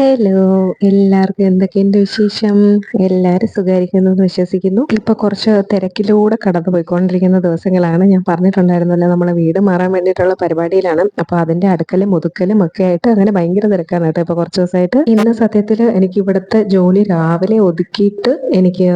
Hello എല്ലാവർക്കും എന്തൊക്കെയുണ്ട് വിശേഷം? എല്ലാവരും സുഖമായിരിക്കുന്നു എന്ന് വിശ്വസിക്കുന്നു. ഇപ്പൊ കുറച്ച് തിരക്കിലൂടെ കടന്നു പോയിക്കൊണ്ടിരിക്കുന്ന ദിവസങ്ങളാണ്. ഞാൻ പറഞ്ഞിട്ടുണ്ടായിരുന്നല്ലോ നമ്മളെ വീട് മാറാൻ വേണ്ടിയിട്ടുള്ള പരിപാടിയിലാണ്. അപ്പൊ അതിന്റെ അടുക്കലും ഒതുക്കലും ഒക്കെ ആയിട്ട് അങ്ങനെ ഭയങ്കര തിരക്കാണ് കേട്ടോ. ഇപ്പൊ കുറച്ച് ദിവസമായിട്ട് ഇന്ന് സത്യത്തിൽ എനിക്ക് ഇവിടുത്തെ ജോലി രാവിലെ ഒതുക്കിയിട്ട് എനിക്ക്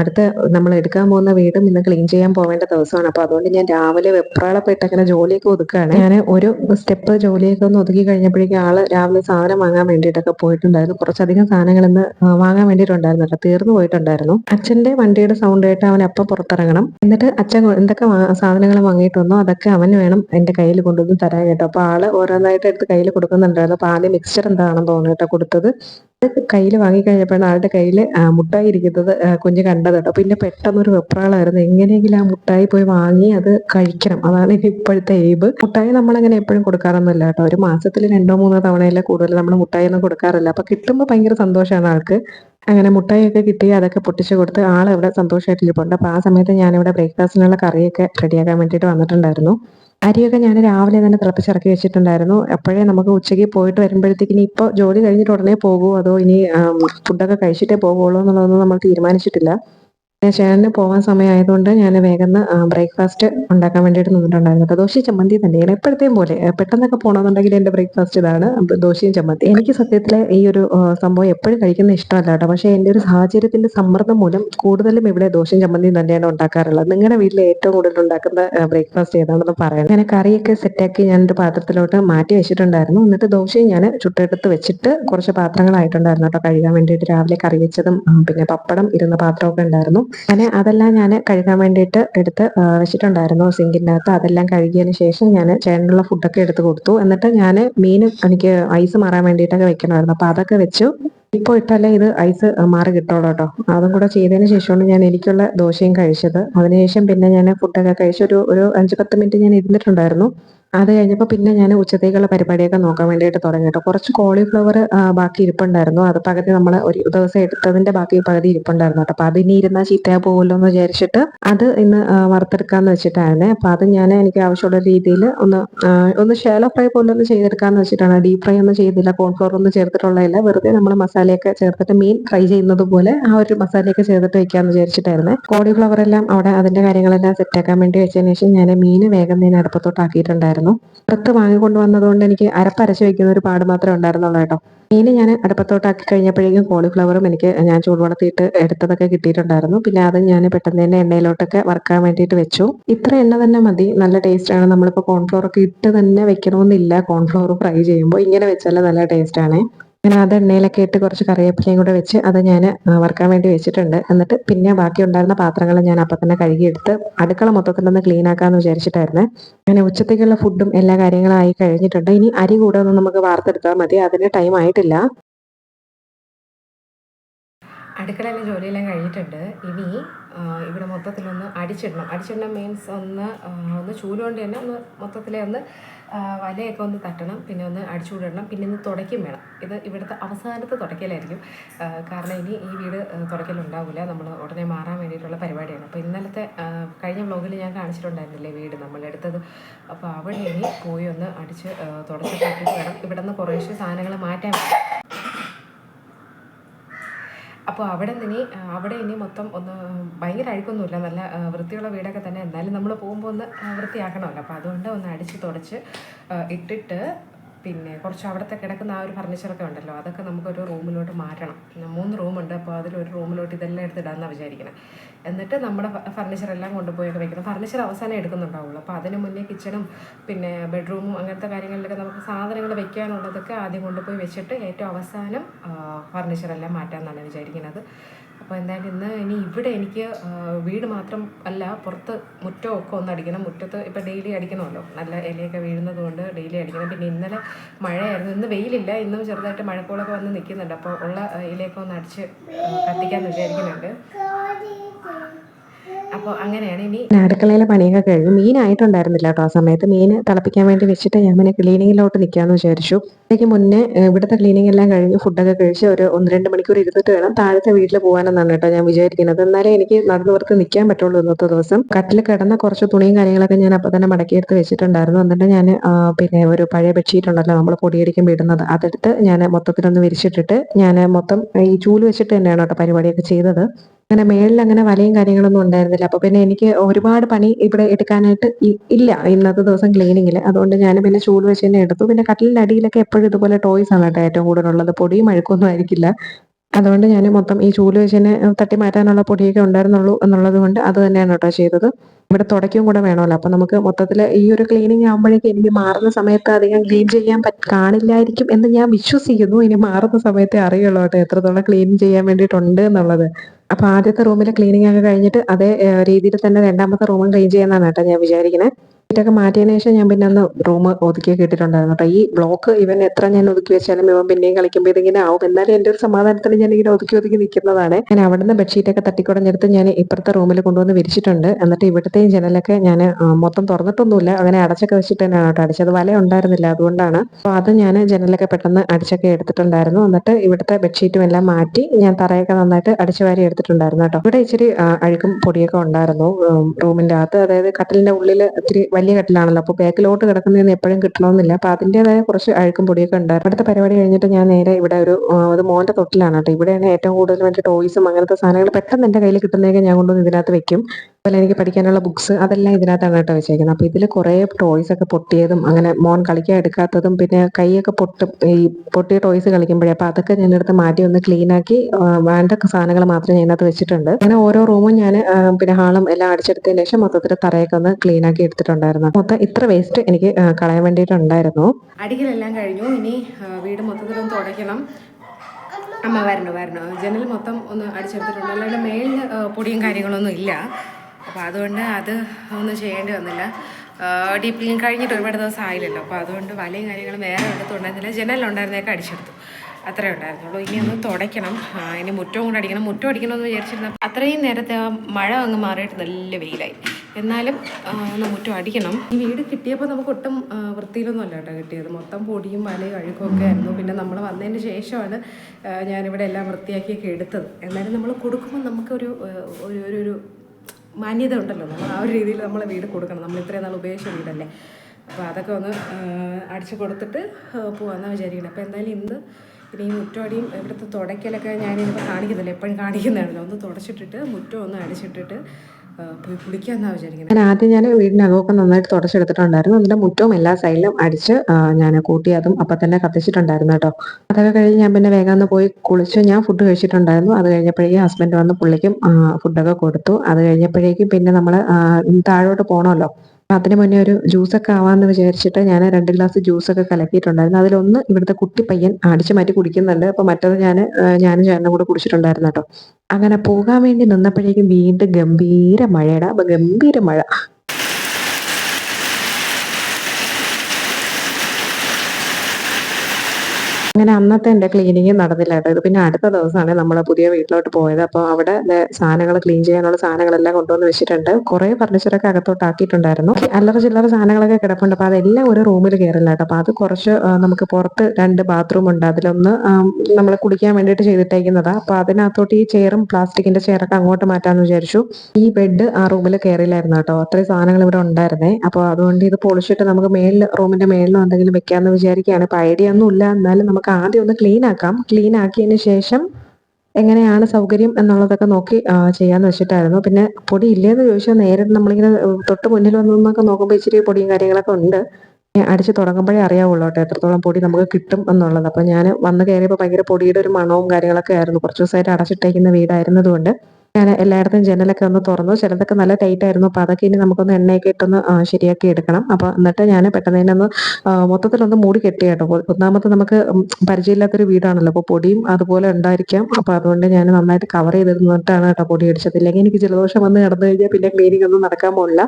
അടുത്ത നമ്മൾ എടുക്കാൻ പോകുന്ന വീടും ഇന്ന് ക്ലീൻ ചെയ്യാൻ പോവേണ്ട ദിവസമാണ്. അപ്പൊ അതുകൊണ്ട് ഞാൻ രാവിലെ വെപ്രാളപ്പെട്ട് അങ്ങനെ ജോലിയൊക്കെ ഒതുക്കുകയാണ് ഞാൻ ഒരു സ്റ്റെപ്പ് ജോലിയൊക്കെ ഒന്ന് ഒതുക്കി കഴിഞ്ഞപ്പോഴേക്കും ആൾ രാവിലെ സാധനം വാങ്ങാൻ വേണ്ടിയിട്ടൊക്കെ പോയിട്ടുണ്ടായിരുന്നു. കുറച്ചധികം സാധനങ്ങൾ ഇന്ന് വാങ്ങാൻ വേണ്ടിയിട്ടുണ്ടായിരുന്നു കേട്ടോ. തീർന്നു പോയിട്ടുണ്ടായിരുന്നു. അച്ഛന്റെ വണ്ടിയുടെ സൗണ്ട് കേട്ട് അവൻ അപ്പം പുറത്തിറങ്ങണം. എന്നിട്ട് അച്ഛൻ എന്തൊക്കെ സാധനങ്ങൾ വാങ്ങിയിട്ട് വന്നോ അതൊക്കെ അവന് വേണം എന്റെ കയ്യിൽ കൊണ്ടുവന്ന് തരാൻ കേട്ടോ. അപ്പൊ ആൾ ഓരോന്നായിട്ട് എടുത്ത് കയ്യിൽ കൊടുക്കുന്നുണ്ടായിരുന്നു. അപ്പൊ ആദ്യം മിക്സ്ചർ എന്താണെന്ന് തോന്നുന്നു കൊടുത്തത്. കയ്യിൽ വാങ്ങിക്കഴിഞ്ഞപ്പോഴാണ് ആളുടെ കയ്യിൽ മുട്ടായി ഇരിക്കുന്നത് കുഞ്ഞ് കണ്ടത് കേട്ടോ. പിന്നെ പെട്ടെന്നൊരു വെപ്രാളായിരുന്നു. എങ്ങനെയെങ്കിലും ആ മുട്ടായി പോയി വാങ്ങി അത് കഴിക്കണം. അതാണ് ഇപ്പോഴത്തെ എയ്ബ് മുട്ടായി നമ്മളങ്ങനെ എപ്പോഴും കൊടുക്കാറൊന്നുമില്ല കേട്ടോ. ഒരു മാസത്തിൽ രണ്ടോ മൂന്നോ തവണയല്ലേ കൂടുതൽ നമ്മൾ മുട്ടായി ഒന്നും കൊടുക്കാറില്ല. അപ്പൊ കിട്ടുമ്പോൾ ഭയങ്കര സന്തോഷമാണ് ആൾക്ക്. അങ്ങനെ മുട്ടായിയൊക്കെ കിട്ടി അതൊക്കെ പൊട്ടിച്ചു കൊടുത്ത് ആൾ ഇവിടെ സന്തോഷമായിട്ട് ഇരിപ്പുണ്ട് അപ്പൊ ആ സമയത്ത് ഞാനിവിടെ ബ്രേക്ക്ഫാസ്റ്റിനുള്ള കറിയൊക്കെ റെഡിയാക്കാൻ വേണ്ടിയിട്ട് വന്നിട്ടുണ്ടായിരുന്നു. അരിയൊക്കെ ഞാൻ രാവിലെ തന്നെ തിളപ്പിച്ചിറക്കി വെച്ചിട്ടുണ്ടായിരുന്നു. അപ്പോഴേ നമുക്ക് ഉച്ചയ്ക്ക് പോയിട്ട് വരുമ്പോഴത്തേക്കിനി ഇപ്പോൾ ജോലി കഴിഞ്ഞിട്ട് ഉടനെ പോകുമോ അതോ ഇനി ഫുഡൊക്കെ കഴിച്ചിട്ടേ പോകുള്ളൂ എന്നുള്ളതൊന്നും നമ്മൾ തീരുമാനിച്ചിട്ടില്ല. ചേട്ടന് പോകാൻ സമയമായതുകൊണ്ട് ഞാൻ വേഗം ബ്രേക്ക്ഫാസ്റ്റ് ഉണ്ടാക്കാൻ വേണ്ടിയിട്ട് നിന്നിട്ടുണ്ടായിരുന്നു. ദോശയും ചമ്മന്തി തന്നെയാണ്. എപ്പോഴത്തെയും പോലെ പെട്ടെന്നൊക്കെ പോകണമെന്നുണ്ടെങ്കിൽ എന്റെ ബ്രേക്ക്ഫാസ്റ്റ് ഇതാണ്. ദോശയും ചമ്മന്തി. എനിക്ക് സത്യത്തിൽ ഈ ഒരു സംഭവം എപ്പോഴും കഴിക്കുന്ന ഇഷ്ടമല്ല കേട്ടോ. പക്ഷേ എന്റെ ഒരു സാഹചര്യത്തിന്റെ സമ്മർദ്ദം മൂലം കൂടുതലും ഇവിടെ ദോശയും ചമ്മന്തിയും തന്നെയാണ് ഉണ്ടാക്കാറുള്ളത്. നിങ്ങളുടെ വീട്ടിൽ ഏറ്റവും കൂടുതൽ ഉണ്ടാക്കുന്ന ബ്രേക്ക്ഫാസ്റ്റ് ഏതാണെന്ന് പറയാം ഞാൻ കറിയൊക്കെ സെറ്റാക്കി ഞാനൊരു പാത്രത്തിലോട്ട് മാറ്റി വെച്ചിട്ടുണ്ടായിരുന്നു. എന്നിട്ട് ദോശയും ഞാൻ ചുട്ടെടുത്ത് വെച്ചിട്ട് കുറച്ച് പാത്രങ്ങളായിട്ടുണ്ടായിരുന്നു കേട്ടോ കഴുകാൻ വേണ്ടിയിട്ട്. രാവിലെ കറി വെച്ചതും പിന്നെ പപ്പടം ഇരുന്ന പാത്രമൊക്കെ ഉണ്ടായിരുന്നു. അങ്ങനെ അതെല്ലാം ഞാൻ കഴുകാൻ വേണ്ടിയിട്ട് എടുത്ത് വെച്ചിട്ടുണ്ടായിരുന്നു സിങ്കിന്റെ അകത്ത് അതെല്ലാം കഴുകിയതിന് ശേഷം ഞാൻ ചേട്ടനുള്ള ഫുഡൊക്കെ എടുത്ത് കൊടുത്തു. എന്നിട്ട് ഞാൻ മീൻ എനിക്ക് ഐസ് മാറാൻ വേണ്ടിയിട്ടൊക്കെ വെക്കണമായിരുന്നു. അപ്പൊ അതൊക്കെ വെച്ചു. ഇപ്പോൾ ഇട്ടാലേ ഇത് ഐസ് മാറി കിട്ടുള്ളൂ കേട്ടോ. അതും കൂടെ ചെയ്തതിന് ശേഷമാണ് ഞാൻ എനിക്കുള്ള ദോശയും കഴിച്ചത്. അതിനുശേഷം പിന്നെ ഞാൻ ഫുഡൊക്കെ കഴിച്ച് ഒരു ഒരു അഞ്ച് പത്ത് മിനിറ്റ് ഞാൻ ഇരുന്നിട്ടുണ്ടായിരുന്നു. അത് കഴിഞ്ഞപ്പോൾ പിന്നെ ഞാൻ ഉച്ചത്തേക്കുള്ള പരിപാടിയൊക്കെ നോക്കാൻ വേണ്ടിയിട്ട് തുടങ്ങി കേട്ടോ കുറച്ച് കോളിഫ്ലവർ ബാക്കി ഇരിപ്പുണ്ടായിരുന്നു. അത് പകുതി നമ്മൾ ഒരു ദിവസം എടുത്തതിന്റെ ബാക്കി പകുതി ഇരിപ്പുണ്ടായിരുന്നു കേട്ടോ അപ്പൊ അത് ഇനി ഇരുന്നാൽ ചീത്തയാ പോകുമല്ലോ എന്ന് വിചാരിച്ചിട്ട് അത് ഇന്ന് വറുത്തെടുക്കാന്ന് വെച്ചിട്ടായിരുന്നേ. അപ്പൊ അത് ഞാൻ എനിക്ക് ആവശ്യമുള്ള രീതിയിൽ ഒന്ന് ഒന്ന് ഷാലോ ഫ്രൈ പോലെ ഒന്ന് ചെയ്തെടുക്കാന്ന് വെച്ചിട്ടാണ്. ഡീപ് ഫ്രൈ ഒന്നും ചെയ്തില്ല കോൺഫ്ലവർ ഒന്നും ചേർത്തിട്ടുള്ളതല്ല. വെറുതെ നമ്മൾ മസാലയൊക്കെ ചേർത്തിട്ട് മീൻ ഫ്രൈ ചെയ്യുന്നത് പോലെ ആ ഒരു മസാലയൊക്കെ ചേർത്തിട്ട് വെക്കാന്ന് വിചാരിച്ചിട്ടായിരുന്നേ. കോളിഫ്ലവർ എല്ലാം അവിടെ അതിന്റെ കാര്യങ്ങളെല്ലാം സെറ്റാക്കാൻ വേണ്ടി വെച്ചതിന് ശേഷം ഞാൻ മീൻ വേഗം തന്നെ അടുപ്പത്തോട്ട് ആക്കിയിട്ടുണ്ടായിരുന്നു പത്ത് വാങ്ങിക്കൊണ്ട് വന്നതുകൊണ്ട് എനിക്ക് അരപ്പരച്ച് വയ്ക്കുന്ന ഒരു പാട് മാത്രമേ ഉണ്ടായിരുന്നുള്ളൂ കേട്ടോ. മീൻ ഞാൻ അടുപ്പത്തോട്ടാക്കി കഴിഞ്ഞപ്പോഴേക്കും കോളിഫ്ലവറും എനിക്ക് ഞാൻ ചൂടുവെള്ളത്തിയിട്ട് എടുത്തതൊക്കെ കിട്ടിയിട്ടുണ്ടായിരുന്നു. പിന്നെ അത് ഞാൻ പെട്ടെന്ന് തന്നെ എണ്ണയിലോട്ടൊക്കെ വറുക്കാൻ വേണ്ടിയിട്ട് വെച്ചു. ഇത്ര എണ്ണ തന്നെ മതി. നല്ല ടേസ്റ്റ് ആണ്. നമ്മളിപ്പോൾ കോൺഫ്ലോർ ഒക്കെ ഇട്ട് തന്നെ വെക്കണമെന്നില്ല. കോൺഫ്ലോർ ഫ്രൈ ചെയ്യുമ്പോൾ ഇങ്ങനെ വെച്ചാൽ നല്ല ടേസ്റ്റ് ആണ്. അങ്ങനെ അത് എണ്ണയിലൊക്കെ ഇട്ട് കുറച്ച് കറിവേപ്പിലയും കൂടെ വെച്ച് അത് ഞാൻ വറുക്കാൻ വേണ്ടി വെച്ചിട്ടുണ്ട്. എന്നിട്ട് പിന്നെ ബാക്കി ഉണ്ടായിരുന്ന പാത്രങ്ങൾ ഞാൻ അപ്പം തന്നെ കഴുകിയെടുത്ത് അടുക്കള മൊത്തത്തിലൊന്ന് ക്ലീൻ ആക്കാമെന്ന് വിചാരിച്ചിട്ടായിരുന്നേ. അങ്ങനെ ഉച്ചത്തേക്കുള്ള ഫുഡും എല്ലാ കാര്യങ്ങളും ആയി കഴിഞ്ഞിട്ടുണ്ട്. ഇനി അരി കൂടെ ഒന്ന് നമുക്ക് വാർത്തെടുത്താൽ മതി. അതിന് ടൈം ആയിട്ടില്ല. അടുക്കളയിലെ ജോലിയെല്ലാം കഴിഞ്ഞിട്ടുണ്ട്. ഇനി ഇവിടെ മൊത്തത്തിലൊന്ന് അടിച്ചിടണം. അടിച്ചിടണം മീൻസ് ഒന്ന് ഒന്ന് ചൂലുകൊണ്ട് തന്നെ ഒന്ന് മൊത്തത്തിലെ ഒന്ന് വലയൊക്കെ ഒന്ന് തട്ടണം. പിന്നെ ഒന്ന് അടിച്ചുകൂടിടണം. പിന്നെ ഒന്ന് തുടയ്ക്കും വേണം. ഇത് ഇവിടുത്തെ അവസാനത്തെ തുടയ്ക്കലായിരിക്കും. കാരണം ഇനി ഈ വീട് തുടയ്ക്കലുണ്ടാവില്ല. നമ്മൾ ഉടനെ മാറാൻ വേണ്ടിയിട്ടുള്ള പരിപാടിയാണ്. അപ്പോൾ ഇന്നലത്തെ കഴിഞ്ഞ വ്ലോഗിൽ ഞാൻ കാണിച്ചിട്ടുണ്ടായിരുന്നില്ലേ വീട് നമ്മൾ എടുത്തത്? അപ്പോൾ അവിടെ ഇനി പോയി ഒന്ന് അടിച്ച് തുടച്ച് തുടച്ചിട്ട് വേണം ഇവിടെ നിന്ന് കുറേശ്ശെ സാധനങ്ങൾ മാറ്റാൻ അപ്പോൾ അവിടെ ഇനി അവിടെ ഇനി മൊത്തം ഒന്ന് ഭയങ്കര അഴുക്കൊന്നുമില്ല. നല്ല വൃത്തിയുള്ള വീടൊക്കെ തന്നെ. എന്നാലും നമ്മൾ പോകുമ്പോൾ ഒന്ന് വൃത്തിയാക്കണമല്ലോ. അപ്പോൾ അതുകൊണ്ട് ഒന്ന് അടിച്ച് തുടച്ച് ഇട്ടിട്ട് പിന്നെ കുറച്ച് അവിടുത്തെ കിടക്കുന്ന ആ ഒരു ഫർണിച്ചറൊക്കെ ഉണ്ടല്ലോ അതൊക്കെ നമുക്കൊരു റൂമിലോട്ട് മാറ്റണം. മൂന്ന് റൂമുണ്ട് അപ്പോൾ അതിലൊരു റൂമിലോട്ട് ഇതെല്ലാം എടുത്തിടാമെന്നാണ് വിചാരിക്കണം. എന്നിട്ട് നമ്മുടെ ഫർണിച്ചർ എല്ലാം കൊണ്ടുപോയൊക്കെ വെക്കണം. ഫർണിച്ചർ അവസാനം എടുക്കുന്നുണ്ടാവുള്ളൂ. അപ്പോൾ അതിന് മുന്നേ കിച്ചണും പിന്നെ ബെഡ്റൂമും അങ്ങനത്തെ കാര്യങ്ങളിലൊക്കെ നമുക്ക് സാധനങ്ങൾ വെക്കാനുള്ളതൊക്കെ ആദ്യം കൊണ്ടുപോയി വെച്ചിട്ട് ഏറ്റവും അവസാനം ഫർണിച്ചർ എല്ലാം മാറ്റാമെന്നാണ് വിചാരിക്കുന്നത് അപ്പോൾ എന്തായാലും ഇന്ന് ഇനി ഇവിടെ എനിക്ക് വീട് മാത്രം അല്ല പുറത്ത് മുറ്റമൊക്കെ ഒന്ന് അടിക്കണം. മുറ്റത്ത് ഇപ്പോൾ ഡെയിലി അടിക്കണമല്ലോ. നല്ല ഇലയൊക്കെ വീഴുന്നത് കൊണ്ട് ഡെയിലി അടിക്കണം. പിന്നെ ഇന്നലെ മഴയായിരുന്നു. ഇന്ന് വെയിലില്ല. ഇന്നും ചെറുതായിട്ട് മഴക്കോളൊക്കെ വന്ന് നിൽക്കുന്നുണ്ട്. അപ്പോൾ ഉള്ള ഇലയൊക്കെ ഒന്ന് അടിച്ച് കത്തിക്കാമെന്ന് വിചാരിക്കുന്നുണ്ട്. അപ്പോൾ അങ്ങനെയാണ് ഇനി അടുക്കളയിലെ പണിയൊക്കെ കഴിഞ്ഞു. മീനായിട്ടുണ്ടായിരുന്നില്ല കേട്ടോ ആ സമയത്ത്. മീൻ തിളപ്പിക്കാൻ വേണ്ടി വെച്ചിട്ട് ഞാൻ പിന്നെ ക്ലീനിങ്ങിലോട്ട് നിൽക്കാമെന്ന് വിചാരിച്ചു. അതിലേക്ക് മുന്നേ ഇവിടുത്തെ ക്ലീനിങ് എല്ലാം കഴിഞ്ഞ് ഫുഡൊക്കെ കഴിച്ച് ഒരു ഒന്ന് രണ്ട് മണിക്കൂർ ഇരുന്നിട്ട് വേണം താഴത്തെ വീട്ടിൽ പോകാനെന്നാണ് കേട്ടോ ഞാൻ വിചാരിക്കുന്നത്. എന്നാലേ എനിക്ക് നടന്നു പുറത്ത് നിൽക്കാൻ പറ്റുള്ളൂ ഇന്നത്തെ ദിവസം. കട്ടിൽ കിടന്ന കുറച്ച് തുണിയും കാര്യങ്ങളൊക്കെ ഞാൻ അപ്പോൾ തന്നെ മടക്കിയെടുത്ത് വെച്ചിട്ടുണ്ടായിരുന്നു. എന്നിട്ട് ഞാൻ പിന്നെ ഒരു പഴയ ബെഡ്ഷീറ്റ് നമ്മൾ പൊടിയടിക്കുമ്പോൾ ഇടുന്നത് അതെടുത്ത് ഞാൻ മൊത്തത്തിലൊന്ന് വിരിച്ചിട്ടിട്ട് ഞാൻ മൊത്തം ഈ ചൂൽ വെച്ചിട്ട് തന്നെയാണ് കേട്ടോ പരിപാടിയൊക്കെ ചെയ്തത്. അങ്ങനെ മേളിൽ അങ്ങനെ വലയും കാര്യങ്ങളൊന്നും ഉണ്ടായിരുന്നില്ല. അപ്പൊ പിന്നെ എനിക്ക് ഒരുപാട് പണി ഇവിടെ എടുക്കാനായിട്ട് ഇല്ല. ഇന്നത്തെ ദിവസം ക്ലീനിങ്ങിൽ അതുകൊണ്ട് ഞാൻ പിന്നെ ചൂട് വെച്ച് തന്നെ എടുത്തു. പിന്നെ കട്ടിലിന്റെ അടിയിലൊക്കെ എപ്പോഴും ഇതുപോലെ ടോയ്സ് ആണ് കേട്ടോ ഏറ്റവും കൂടുതലുള്ളത്. പൊടിയും അഴുക്കൊന്നും ആയിരിക്കില്ല. അതുകൊണ്ട് ഞാൻ മൊത്തം ഈ ചൂൽ വെച്ച് തന്നെ തട്ടി മാറ്റാനുള്ള പൊടിയൊക്കെ ഉണ്ടായിരുന്നുള്ളൂ എന്നുള്ളത് കൊണ്ട് അത് തന്നെയാണ് കേട്ടോ ചെയ്തത്. ഇവിടെ തുടയ്ക്കും കൂടെ വേണമല്ലോ. അപ്പൊ നമുക്ക് മൊത്തത്തിൽ ഈ ഒരു ക്ലീനിങ് ആകുമ്പോഴേക്കും എനിക്ക് മാറുന്ന സമയത്ത് അധികം ക്ലീൻ ചെയ്യാൻ കാണില്ലായിരിക്കും എന്ന് ഞാൻ വിശ്വസിക്കുന്നു. ഇനി മാറുന്ന സമയത്തെ അറിയുള്ളൂ കേട്ടോ എത്രത്തോളം ക്ലീൻ ചെയ്യാൻ വേണ്ടിയിട്ടുണ്ട് എന്നുള്ളത്. അപ്പൊ ആദ്യത്തെ റൂമിലെ ക്ലീനിങ് ഒക്കെ കഴിഞ്ഞിട്ട് അതേ രീതിയിൽ തന്നെ രണ്ടാമത്തെ റൂമും ക്ലീൻ ചെയ്യുന്നതാണ് കേട്ടോ ഞാൻ വിചാരിക്കുന്നത് ഇതൊക്കെ മാറ്റിയതിനു ശേഷം ഞാൻ പിന്നെ അന്ന് റൂം ഒതുക്കി കിട്ടിയിട്ടുണ്ടായിരുന്നു. കേട്ടോ ഈ ബ്ലോക്ക് ഇവൻ എത്ര ഞാൻ ഒതുക്കി വെച്ചാലും ഇവൻ പിന്നെയും കളിക്കുമ്പോൾ ഇതിങ്ങനെ ആവും. എന്നാലും എന്റെ ഒരു സമാധാനത്തിന് ഞാൻ ഇങ്ങനെ ഒതുക്കി ഒതുക്കി നിൽക്കുന്നതാണ്. ഞാൻ അവിടുന്ന് ബെഡ്ഷീറ്റ് ഒക്കെ തട്ടിക്കുടഞ്ഞെടുത്ത് ഞാൻ ഇപ്പുറത്തെ റൂമിൽ കൊണ്ടുവന്ന് വിരിച്ചിട്ടുണ്ട്. എന്നിട്ട് ഇവിടുത്തെയും ജനലൊക്കെ ഞാൻ മൊത്തം തുറന്നിട്ടൊന്നുമില്ല. അങ്ങനെ അടച്ചൊക്കെ വെച്ചിട്ട് തന്നെയാണ് കേട്ടോ അടിച്ചത്. വല ഉണ്ടായിരുന്നില്ല അതുകൊണ്ടാണ്. അപ്പോൾ അത് ഞാൻ ജനലൊക്കെ പെട്ടെന്ന് അടിച്ചൊക്കെ എടുത്തിട്ടുണ്ടായിരുന്നു. എന്നിട്ട് ഇവിടുത്തെ ബെഡ്ഷീറ്റും എല്ലാം മാറ്റി ഞാൻ തറയൊക്കെ നന്നായിട്ട് അടിച്ചു വാരി എടുത്തിട്ടുണ്ടായിരുന്നു കേട്ടോ. ഇവിടെ ഇച്ചിരി അഴുക്കും പൊടിയൊക്കെ ഉണ്ടായിരുന്നു റൂമിന്റെ അകത്ത്. അതായത് കട്ടിലിന്റെ ഉള്ളിൽ ഇത്തിരി വലിയ കട്ടിലാണല്ലോ. അപ്പോൾ ബാക്കിലോട്ട് കിടക്കുന്നതിന് എപ്പോഴും കിട്ടണമെന്നില്ല അപ്പൊ അതിന്റെതായ കുറച്ച് അഴുക്കും പൊടിയൊക്കെ ഉണ്ടായിരുന്നു. അടുത്ത പരിപാടി കഴിഞ്ഞിട്ട് ഞാൻ നേരെ ഇവിടെ ഒരു അത് മോന്റെ തൊട്ടിലാണ് കേട്ടോ. ഇവിടെയാണ് ഏറ്റവും കൂടുതൽ വേണ്ടി ടോയ്സും അങ്ങനത്തെ സാധനങ്ങൾ പെട്ടെന്ന് എന്റെ കയ്യിൽ കിട്ടുന്നതൊക്കെ ഞാൻ കൊണ്ടുവന്ന് ഇതിനകത്ത് വെക്കും. അതുപോലെ എനിക്ക് പഠിക്കാനുള്ള ബുക്സ് അതെല്ലാം ഇതിനകത്താണ് കേട്ടോ വെച്ചേക്കുന്നത്. അപ്പൊ ഇതിൽ കുറേ ടോയ്സ് ഒക്കെ പൊട്ടിയതും അങ്ങനെ മോൻ കളിക്കാൻ എടുക്കാത്തതും പിന്നെ കൈയൊക്കെ പൊട്ടും ഈ പൊട്ടിയ ടോയ്സ് കളിക്കുമ്പോഴേ. അപ്പോൾ അതൊക്കെ ഞാൻ എടുത്ത് മാറ്റി ഒന്ന് ആ, വേണ്ട സാധനങ്ങൾ മാത്രം ഞാൻ അതിനകത്ത് വെച്ചിട്ടുണ്ട്. അങ്ങനെ ഓരോ റൂമും ഞാൻ പിന്നെ ഹാളും എല്ലാം അടിച്ചെടുത്തതിന് ശേഷം മൊത്തത്തിൽ തറയൊക്കെ ഒന്ന് ക്ലീൻ ആക്കി എടുത്തിട്ടുണ്ടായിരുന്നു. മൊത്തം ഇത്ര വേസ്റ്റ് എനിക്ക് കളയാൻ വേണ്ടിയിട്ടുണ്ടായിരുന്നു. അടികളെല്ലാം കഴിഞ്ഞു. ഇനി വീട് മൊത്തത്തിലൊന്ന് തുടയ്ക്കണം. അമ്മ വരണോ വരണോ? ജനൽ മൊത്തം ഒന്ന് അടിച്ചെടുത്തിട്ടുണ്ട്. അല്ലാണ്ട് മേളിൽ പൊടിയും കാര്യങ്ങളൊന്നും ഇല്ല. അപ്പോൾ അതുകൊണ്ട് അത് ഒന്നും ചെയ്യേണ്ടി വന്നില്ല. ഡീപ് ക്ലീൻ കഴിഞ്ഞിട്ട് ഒരുപാട് ദിവസം ആയില്ലല്ലോ. അപ്പോൾ അതുകൊണ്ട് വലയും കാര്യങ്ങളും വേറെ ഒരിടത്തും ഉണ്ടായിരുന്നില്ല. ജനലുണ്ടായിരുന്നേക്കെ അടിച്ചെടുത്തു. അത്രേ ഉണ്ടായിരുന്നുള്ളൂ. ഇനി ഒന്ന് തുടയ്ക്കണം. ഇനി മുറ്റവും കൂടെ അടിക്കണം. മുറ്റം അടിക്കണമെന്ന് വിചാരിച്ചിരുന്ന അത്രയും നേരത്തെ മഴ അങ്ങ് മാറിയിട്ട് നല്ല വെയിലായി. എന്നാലും ഒന്ന് മുറ്റം അടിക്കണം. ഈ വീട് കിട്ടിയപ്പോൾ നമുക്ക് ഒട്ടും വൃത്തിയിലൊന്നും അല്ല കേട്ടോ കിട്ടിയത്. മൊത്തം പൊടിയും വലയും അഴുക്കും ഒക്കെ ആയിരുന്നു. പിന്നെ നമ്മൾ വന്നതിന് ശേഷമാണ് ഞാനിവിടെ എല്ലാം വൃത്തിയാക്കിയൊക്കെ എടുത്തത്. എന്നാലും നമ്മൾ കൊടുക്കുമ്പോൾ നമുക്കൊരു ഒരു ഒരു മാന്യത ഉണ്ടല്ലോ. നമ്മൾ ആ ഒരു രീതിയിൽ നമ്മളെ വീട് കൊടുക്കണം. നമ്മൾ ഇത്രയും നാൾ ഉപയോഗിച്ച വീടല്ലേ. അപ്പോൾ അതൊക്കെ ഒന്ന് അടിച്ചു കൊടുത്തിട്ട് പോകാമെന്നാണ് വിചാരിക്കുന്നത് അപ്പോൾ എന്തായാലും ഇന്ന് ഇനി മുറ്റോടിയും ഇവിടുത്തെ തുടയ്ക്കലൊക്കെ ഞാനിപ്പോൾ കാണിക്കുന്നില്ല. എപ്പോഴും കാണിക്കുന്നതാണല്ലോ ഒന്ന് തുടച്ചിട്ടിട്ട് മുറ്റം ഒന്ന് അടിച്ചിട്ടിട്ട് ഞാൻ ആദ്യം ഞാൻ വീടിനകമൊക്കെ നന്നായിട്ട് തുടച്ചെടുത്തിട്ടുണ്ടായിരുന്നു. അതിന്റെ മുറ്റവും എല്ലാ സൈഡിലും അടിച്ച് ഞാൻ കൂട്ടി അതും അപ്പം തന്നെ കത്തിച്ചിട്ടുണ്ടായിരുന്നു കേട്ടോ. അതൊക്കെ കഴിഞ്ഞ് ഞാൻ പിന്നെ വേഗം ഒന്ന് പോയി കുളിച്ച് ഞാൻ ഫുഡ് കഴിച്ചിട്ടുണ്ടായിരുന്നു. അത് കഴിഞ്ഞപ്പോഴേക്കും ഹസ്ബൻഡ് വന്ന് പുള്ളിക്കും ഫുഡൊക്കെ കൊടുത്തു. അത് കഴിഞ്ഞപ്പോഴേക്കും പിന്നെ നമ്മൾ താഴോട്ട് അപ്പൊ അതിന് മുന്നേ ഒരു ജ്യൂസൊക്കെ ആവാന്ന് വിചാരിച്ചിട്ട് ഞാൻ രണ്ട് ഗ്ലാസ് ജ്യൂസൊക്കെ കലക്കിയിട്ടുണ്ടായിരുന്നു. അതിലൊന്ന് ഇവിടുത്തെ കുട്ടി പയ്യൻ അടിച്ചു മാറ്റി കുടിക്കുന്നുണ്ട്. അപ്പൊ മറ്റത് ഞാൻ ഞാനും ചേട്ടനും കൂടെ കുടിച്ചിട്ടുണ്ടായിരുന്നു കേട്ടോ. അങ്ങനെ പോകാൻ വേണ്ടി നിന്നപ്പോഴേക്കും വീണ്ടും ഗംഭീര മഴയുടെ. അപ്പൊ ഗംഭീര മഴ. അങ്ങനെ അന്നത്തെ എന്റെ ക്ലീനിങ് നടന്നില്ല കേട്ടോ. ഇത് പിന്നെ അടുത്ത ദിവസമാണ് നമ്മൾ പുതിയ വീട്ടിലോട്ട് പോയത്. അപ്പോൾ അവിടെ സാധനങ്ങൾ ക്ലീൻ ചെയ്യാനുള്ള സാധനങ്ങളെല്ലാം കൊണ്ടുവന്ന് വെച്ചിട്ടുണ്ട്. കുറെ ഫർണിച്ചറൊക്കെ അകത്തോട്ട് ആക്കിയിട്ടുണ്ടായിരുന്നു. അല്ലറ ചില്ലറ സാധനങ്ങളൊക്കെ കിടപ്പുണ്ട്. അപ്പോൾ അതെല്ലാം ഒരു റൂമിൽ കയറില്ല കേട്ടോ. അപ്പോൾ അത് കുറച്ച് നമുക്ക് പുറത്ത് രണ്ട് ബാത്റൂം ഉണ്ട്. അതിലൊന്ന് നമ്മൾ കുളിക്കാൻ വേണ്ടിയിട്ട് ചെയ്തിട്ടേക്കുന്നതാ. അപ്പോൾ അതിനകത്തോട്ട് ഈ ചെയറും പ്ലാസ്റ്റിക്കിന്റെ ചെയറൊക്കെ അങ്ങോട്ട് മാറ്റാന്ന് വിചാരിച്ചു. ഈ ബെഡ് ആ റൂമിൽ കയറിയില്ലായിരുന്നു കേട്ടോ. അത്രയും സാധനങ്ങൾ ഇവിടെ ഉണ്ടായിരുന്നേ. അപ്പോൾ അതുകൊണ്ട് ഇത് പൊളിച്ചിട്ട് നമുക്ക് മേളിൽ റൂമിന്റെ മേളിലോ എന്തെങ്കിലും വെക്കാന്ന് വിചാരിക്കുകയാണ്. ഇപ്പൊ ഐഡിയ ഒന്നും ഇല്ല. എന്നാലും നമുക്ക് ആദ്യം ഒന്ന് ക്ലീൻ ആക്കാം. ക്ലീൻ ആക്കിയതിന് ശേഷം എങ്ങനെയാണ് സൗകര്യം എന്നുള്ളതൊക്കെ നോക്കി ചെയ്യാന്ന് വെച്ചിട്ടായിരുന്നു. പിന്നെ പൊടി ഇല്ലേന്ന് ചോദിച്ചാൽ നേരെ നമ്മളിങ്ങനെ തൊട്ട് മുന്നിൽ വന്നൊക്കെ നോക്കുമ്പോൾ ഇച്ചിരി പൊടിയും കാര്യങ്ങളൊക്കെ ഉണ്ട്. അടിച്ച് തുടങ്ങുമ്പോഴേ അറിയാവുള്ളൂ കേട്ടോ എത്രത്തോളം പൊടി നമുക്ക് കിട്ടും എന്നുള്ളത്. അപ്പൊ ഞാൻ വന്ന് കയറിയപ്പോൾ ഭയങ്കര പൊടിയുടെ ഒരു മണവും കാര്യങ്ങളൊക്കെ ആയിരുന്നു. കുറച്ച് ദിവസമായിട്ട് അടച്ചിട്ടേക്കുന്ന വീടായിരുന്നതുകൊണ്ട് ഞാൻ എല്ലായിടത്തും ജനലൊക്കെ ഒന്ന് തുറന്നു. ചിലതൊക്കെ നല്ല ടൈറ്റ് ആയിരുന്നു. അപ്പൊ അതൊക്കെ ഇനി നമുക്കൊന്ന് എണ്ണയൊക്കെ ഇട്ടൊന്ന് ശരിയാക്കി എടുക്കണം. അപ്പൊ എന്നിട്ട് ഞാൻ പെട്ടെന്ന് തന്നെ ഒന്ന് മൊത്തത്തിൽ ഒന്ന് മൂടി കെട്ടി കേട്ടോ. ഒന്നാമത്തെ നമുക്ക് പരിചയമില്ലാത്തൊരു വീടാണല്ലോ. അപ്പൊ പൊടിയും അതുപോലെ ഉണ്ടായിരിക്കാം. അപ്പൊ അതുകൊണ്ട് ഞാൻ നന്നായിട്ട് കവർ ചെയ്തിരുന്നിട്ടാണ് കേട്ടോ പൊടി അടിച്ചത്. ഇല്ലെങ്കിൽ എനിക്ക് ജലദോഷം വന്ന് കിടന്നു കഴിഞ്ഞാൽ പിന്നെ ക്ലീനിങ് ഒന്നും നടക്കാൻ പോകില്ല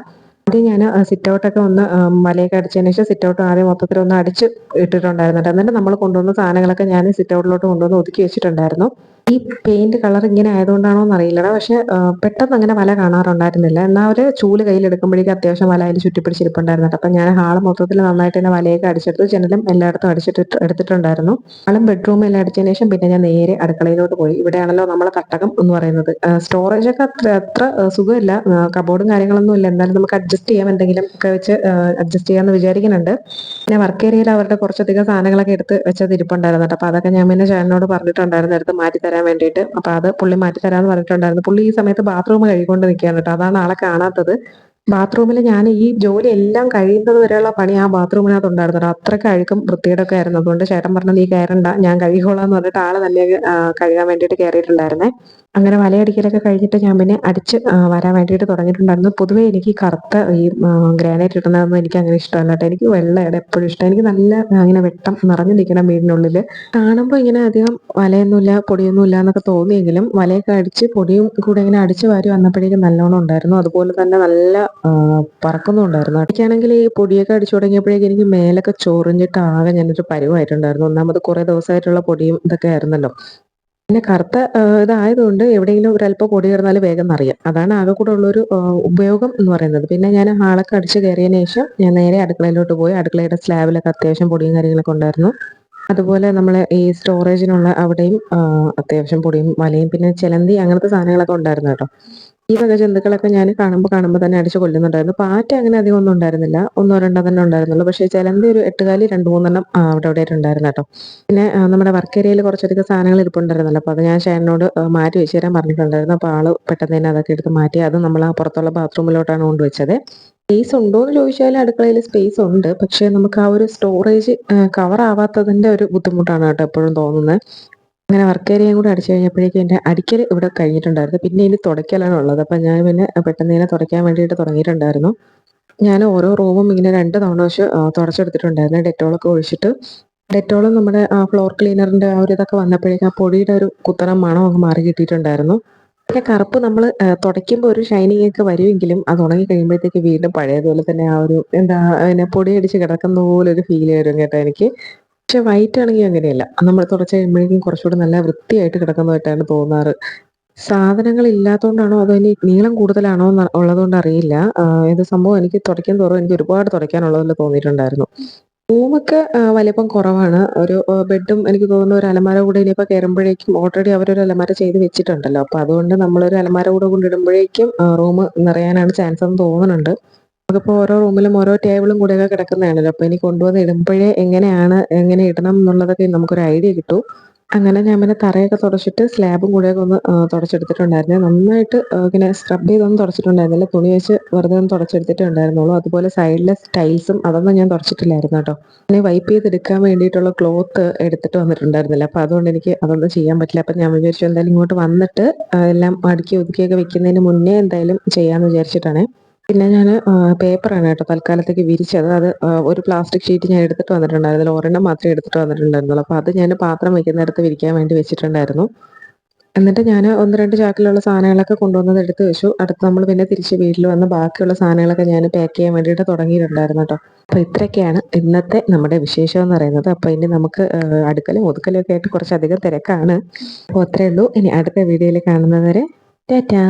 ആദ്യം ഞാൻ സിറ്റ് ഔട്ടൊക്കെ ഒന്ന് മലയൊക്കെ അടിച്ചതിന് ശേഷം സിറ്റ് ഔട്ട് ആദ്യം മൊത്തത്തിൽ ഒന്ന് അടിച്ച് ഇട്ടിട്ടുണ്ടായിരുന്നു. എന്നിട്ട് നമ്മൾ കൊണ്ടുവന്ന സാധനങ്ങളൊക്കെ ഞാൻ സിറ്റ് ഔട്ടിലോട്ട് കൊണ്ടുവന്ന് ഒതുക്കി വെച്ചിട്ടുണ്ടായിരുന്നു. ഈ പെയിന്റ് കളർ ഇങ്ങനെ ആയതുകൊണ്ടാണോ എന്നറിയില്ലടാ. പക്ഷെ പെട്ടെന്ന് അങ്ങനെ വല കാണാറുണ്ടായിരുന്നില്ല. എന്നാൽ ഒരു ചൂൽ കയ്യിലെടുക്കുമ്പോഴേക്കും അത്യാവശ്യം വല അതിൽ ചുറ്റിപ്പിടിച്ചിരിപ്പുണ്ടായിരുന്നു അപ്പൊ ഞാൻ ഹാൾ മൊത്തത്തിൽ നന്നായിട്ട് തന്നെ വലയൊക്കെ അടിച്ചെടുത്തു. ജനലും എല്ലായിടത്തും അടിച്ചിട്ട് എടുത്തിട്ടുണ്ടായിരുന്നു. ഹാളും ബെഡ്റൂമും എല്ലാം അടിച്ചതിന് ശേഷം പിന്നെ ഞാൻ നേരെ അടുക്കളയിലോട്ട് പോയി. ഇവിടെയാണല്ലോ നമ്മളെ തട്ടകം എന്ന് പറയുന്നത്. സ്റ്റോറേജ് ഒക്കെ അത്ര അത്ര സുഖമില്ല. കബോർഡും കാര്യങ്ങളൊന്നും ഇല്ല. എന്തായാലും നമുക്ക് അഡ്ജസ്റ്റ് ചെയ്യാം. എന്തെങ്കിലും ഒക്കെ വെച്ച് അഡ്ജസ്റ്റ് ചെയ്യാന്ന് വിചാരിക്കുന്നുണ്ട്. പിന്നെ വർക്ക് ഏരിയയിൽ അവരുടെ കുറച്ചധികം സാധനങ്ങളൊക്കെ എടുത്ത് വെച്ചത് ഇരിപ്പുണ്ടായിരുന്നു കേട്ടോ. അപ്പൊ അതൊക്കെ ഞാൻ പിന്നെ ചേട്ടനോട് പറഞ്ഞിട്ടുണ്ടായിരുന്നു. എടുത്ത് മാറ്റി തരാൻ വേണ്ടിയിട്ട്. അപ്പൊ അത് പുള്ളി മാറ്റി തരാമെന്ന് പറഞ്ഞിട്ടുണ്ടായിരുന്നു. പുള്ളി ഈ സമയത്ത് ബാത്റൂം കഴുകിക്കൊണ്ട് നിൽക്കുകയാണ് കേട്ടോ. അതാണ് ആളെ കാണാത്തത്. ബാത്റൂമിൽ ഞാൻ ഈ ജോലി എല്ലാം കഴിയുന്നത് വരെയുള്ള പണി ആ ബാത്റൂമിനകത്ത് ഉണ്ടായിരുന്നു. അത്രയ്ക്ക് അഴുക്കും വൃത്തിയോടൊക്കെ ആയിരുന്നു. അതുകൊണ്ട് ചേട്ടൻ പറഞ്ഞു നീ കയറണ്ട ഞാൻ കഴുകിക്കോളാം എന്ന് പറഞ്ഞിട്ട് ആൾ തന്നെ കഴുകാൻ വേണ്ടിയിട്ട് കയറിയിട്ടുണ്ടായിരുന്നേ. അങ്ങനെ വലയടിക്കലൊക്കെ കഴിഞ്ഞിട്ട് ഞാൻ പിന്നെ അടിച്ച് വരാൻ വേണ്ടിയിട്ട് തുടങ്ങിയിട്ടുണ്ടായിരുന്നു. പൊതുവേ എനിക്ക് കറുത്ത ഈ ഗ്രാനൈറ്റ് ഇടുന്നതൊന്നും എനിക്ക് അങ്ങനെ ഇഷ്ടമല്ല കേട്ടോ. എനിക്ക് വെള്ളയാണ് എപ്പോഴും ഇഷ്ടം. എനിക്ക് നല്ല ഇങ്ങനെ വെട്ടം നിറഞ്ഞു നിൽക്കണം വീടിനുള്ളിൽ കാണുമ്പോൾ ഇങ്ങനെ അധികം വലയൊന്നുമില്ല പൊടിയൊന്നുമില്ല എന്നൊക്കെ തോന്നിയെങ്കിലും വലയൊക്കെ അടിച്ച് പൊടിയും കൂടെ ഇങ്ങനെ അടിച്ച് വാരി വന്നപ്പോഴേക്കും നല്ലോണം ഉണ്ടായിരുന്നു. അതുപോലെ തന്നെ നല്ല പറക്കുന്നുണ്ടായിരുന്നു എനിക്കാണെങ്കിൽ ഈ പൊടിയൊക്കെ അടിച്ചു തുടങ്ങിയപ്പോഴേക്കും എനിക്ക് മേലൊക്കെ ചൊറിഞ്ഞിട്ട് ആകെ ഞാനൊരു പരുവായിട്ടുണ്ടായിരുന്നു. ഒന്നാമത് കുറേ ദിവസമായിട്ടുള്ള പൊടിയും ഇതൊക്കെ ആയിരുന്നല്ലോ. പിന്നെ കറുത്ത ഇതായതുകൊണ്ട് എവിടെയെങ്കിലും ഒരല്പം പൊടി കിടന്നാൽ വേഗം അറിയാം അതാണ് ആകെ കൂടെ ഉള്ളൊരു ഉപയോഗം എന്ന് പറയുന്നത്. പിന്നെ ഞാൻ ഹാളൊക്കെ അടിച്ച് കയറിയതിന് ശേഷം ഞാൻ നേരെ അടുക്കളയിലോട്ട് പോയി. അടുക്കളയുടെ സ്ലാബിലൊക്കെ അത്യാവശ്യം പൊടിയും കാര്യങ്ങളൊക്കെ ഉണ്ടായിരുന്നു. അതുപോലെ നമ്മളെ ഈ സ്റ്റോറേജിനുള്ള അവിടെയും അത്യാവശ്യം പൊടിയും വലയും പിന്നെ ചിലന്തി അങ്ങനത്തെ സാധനങ്ങളൊക്കെ ഉണ്ടായിരുന്നു കേട്ടോ. ഈ വക ജന്തുക്കളൊക്കെ ഞാൻ കാണുമ്പോൾ കാണുമ്പോൾ തന്നെ അടിച്ച് കൊല്ലുന്നുണ്ടായിരുന്നു. പാറ്റ അങ്ങനെ അധികം ഒന്നും ഉണ്ടായിരുന്നില്ല. ഒന്നോ രണ്ടോ തന്നെ ഉണ്ടായിരുന്നുള്ളൂ. പക്ഷേ ചിലന്തി ഒരു എട്ടുകാലി രണ്ട് മൂന്നെണ്ണം അവിടെ അവിടെ ഉണ്ടായിരുന്നു കേട്ടോ. പിന്നെ നമ്മുടെ വർക്ക് ഏരിയയിൽ കുറച്ചധികം സാധനങ്ങൾ ഇരിപ്പുണ്ടായിരുന്നല്ലോ. അപ്പോൾ അത് ഞാൻ ചേട്ടനോട് മാറ്റി വെച്ച് തരാൻ പറഞ്ഞിട്ടുണ്ടായിരുന്നു. അപ്പോൾ ആൾ പെട്ടെന്ന് തന്നെ അതൊക്കെ എടുത്ത് മാറ്റി അത് നമ്മൾ ആ പുറത്തുള്ള ബാത്റൂമിലോട്ടാണ് കൊണ്ടുവച്ചത് സ്പേസ് ഉണ്ടോ എന്ന് ചോദിച്ചാൽ അടുക്കളയിൽ സ്പേസ് ഉണ്ട്. പക്ഷേ നമുക്ക് ആ ഒരു സ്റ്റോറേജ് കവർ ആവാത്തതിന്റെ ഒരു ബുദ്ധിമുട്ടാണ് കേട്ടോ എപ്പോഴും തോന്നുന്നത്. അങ്ങനെ വർക്ക് ഏരിയയും കൂടെ അടിച്ചു കഴിഞ്ഞപ്പോഴേക്കും എന്റെ അടിക്കൽ ഇവിടെ കഴിഞ്ഞിട്ടുണ്ടായിരുന്നു. പിന്നെ ഇനി തുടയ്ക്കലാണ് ഉള്ളത്. അപ്പം ഞാൻ പിന്നെ പെട്ടെന്ന് ഇങ്ങനെ തുടയ്ക്കാൻ വേണ്ടിയിട്ട് തുടങ്ങിയിട്ടുണ്ടായിരുന്നു. ഞാൻ ഓരോ റൂമും ഇങ്ങനെ രണ്ട് തവണ വെച്ച് തുടച്ചെടുത്തിട്ടുണ്ടായിരുന്നു. ഡെറ്റോളൊക്കെ ഒഴിച്ചിട്ട് ഡെറ്റോളും നമ്മുടെ ഫ്ലോർ ക്ലീനറിന്റെ ആ ഒരു ഇതൊക്കെ വന്നപ്പോഴേക്കും ആ പൊടിയുടെ ഒരു കുത്തനം മണം അങ്ങ് മാറി കിട്ടിയിട്ടുണ്ടായിരുന്നു. പിന്നെ കറുപ്പ് നമ്മൾ തുടയ്ക്കുമ്പോൾ ഒരു ഷൈനിങ് ഒക്കെ വരുമെങ്കിലും അത് ഉണങ്ങി കഴിയുമ്പോഴത്തേക്ക് വീണ്ടും പഴയതുപോലെ തന്നെ ആ ഒരു എന്താ അതിനെ പൊടിയടിച്ച് കിടക്കുന്ന പോലെ ഒരു ഫീൽ ആയിരുന്നു കേട്ടോ എനിക്ക്. പക്ഷെ വൈറ്റ് ആണെങ്കിൽ അങ്ങനെയല്ല. നമ്മൾ തുടച്ച് കഴിയുമ്പോഴേക്കും കുറച്ചുകൂടെ നല്ല വൃത്തിയായിട്ട് കിടക്കുന്നതായിട്ടാണ് തോന്നാറ്. സാധനങ്ങൾ ഇല്ലാത്തതുകൊണ്ടാണോ അതോ ഇനി നീളം കൂടുതലാണോ ഉള്ളതുകൊണ്ട് അറിയില്ല. ഇത് സംഭവം എനിക്ക് തുടയ്ക്കാൻ തോറും എനിക്ക് ഒരുപാട് തുടയ്ക്കാനുള്ളതെന്ന് തോന്നിയിട്ടുണ്ടായിരുന്നു. റൂമൊക്കെ വലിപ്പം കുറവാണ്. ഒരു ബെഡും എനിക്ക് തോന്നുന്നു ഒരു അലമാര കൂടെ ഇനിയിപ്പോൾ കയറുമ്പോഴേക്കും ഓൾറെഡി അവരൊരു അലമാര ചെയ്ത് വെച്ചിട്ടുണ്ടല്ലോ. അപ്പോൾ അതുകൊണ്ട് നമ്മളൊരു അലമാര കൂടെ കൊണ്ടിടുമ്പോഴേക്കും റൂം നിറയാനാണ് ചാൻസ് എന്ന് തോന്നുന്നുണ്ട്. നമുക്കിപ്പോൾ ഓരോ റൂമിലും ഓരോ ടേബിളും കൂടെയൊക്കെ കിടക്കുന്നതാണല്ലോ. അപ്പോൾ ഇനി കൊണ്ടുവന്ന് ഇടുമ്പോഴേ എങ്ങനെയാണ് എങ്ങനെ ഇടണം എന്നുള്ളതൊക്കെ നമുക്കൊരു ഐഡിയ കിട്ടും. അങ്ങനെ ഞാൻ പിന്നെ തറയൊക്കെ തുടച്ചിട്ട് സ്ലാബും കൂടെയൊക്കെ ഒന്ന് തുടച്ചെടുത്തിട്ടുണ്ടായിരുന്നു. നന്നായിട്ട് ഇങ്ങനെ സ്ക്രബ് ചെയ്തൊന്നും തുടച്ചിട്ടുണ്ടായിരുന്നില്ല. തുണി വെച്ച് വെറുതെ ഒന്ന് തുടച്ചെടുത്തിട്ടേ ഉണ്ടായിരുന്നുള്ളൂ. അതുപോലെ സൈഡിലെ ടൈൽസും അതൊന്നും ഞാൻ തുടച്ചിട്ടില്ലായിരുന്നു കേട്ടോ. പിന്നെ വൈപ്പ് ചെയ്തെടുക്കാൻ വേണ്ടിയിട്ടുള്ള ക്ലോത്ത് എടുത്തിട്ട് വന്നിട്ടുണ്ടായിരുന്നില്ല. അപ്പോൾ അതുകൊണ്ട് എനിക്ക് അതൊന്നും ചെയ്യാൻ പറ്റില്ല. അപ്പം ഞാൻ വിചാരിച്ചു എന്തായാലും ഇങ്ങോട്ട് വന്നിട്ട് എല്ലാം അടുക്കി ഒതുക്കിയൊക്കെ വെക്കുന്നതിന് മുന്നേ എന്തായാലും ചെയ്യാന്ന് വിചാരിച്ചിട്ടാണ്. പിന്നെ ഞാൻ പേപ്പറാണ് കേട്ടോ തൽക്കാലത്തേക്ക് വിരിച്ചത്. അത് ഒരു പ്ലാസ്റ്റിക് ഷീറ്റ് ഞാൻ എടുത്തിട്ട് വന്നിട്ടുണ്ടായിരുന്നു. ഒരെണ്ണം മാത്രമേ എടുത്തിട്ട് വന്നിട്ടുണ്ടായിരുന്നുള്ളൂ. അപ്പോൾ അത് ഞാൻ പാത്രം വയ്ക്കുന്നിടത്ത് വിരിക്കാൻ വേണ്ടി വെച്ചിട്ടുണ്ടായിരുന്നു. എന്നിട്ട് ഞാൻ ഒന്ന് രണ്ട് ചാക്കിലുള്ള സാധനങ്ങളൊക്കെ കൊണ്ടുവന്നത് എടുത്ത് വെച്ചു. അടുത്ത് നമ്മൾ പിന്നെ തിരിച്ച് വീട്ടിൽ വന്ന് ബാക്കിയുള്ള സാധനങ്ങളൊക്കെ ഞാൻ പാക്ക് ചെയ്യാൻ വേണ്ടിയിട്ട് തുടങ്ങിയിട്ടുണ്ടായിരുന്നു കേട്ടോ. അപ്പോൾ ഇത്രയൊക്കെയാണ് ഇന്നത്തെ നമ്മുടെ വിശേഷം എന്ന് പറയുന്നത്. അപ്പോൾ ഇനി നമുക്ക് അടുക്കലും ഒതുക്കലും ഒക്കെ ആയിട്ട് കുറച്ചധികം തിരക്കാണ്. അപ്പോൾ അത്രേ ഉള്ളൂ. ഇനി അടുത്ത വീഡിയോയിൽ കാണുന്നവരെ ടാറ്റാ.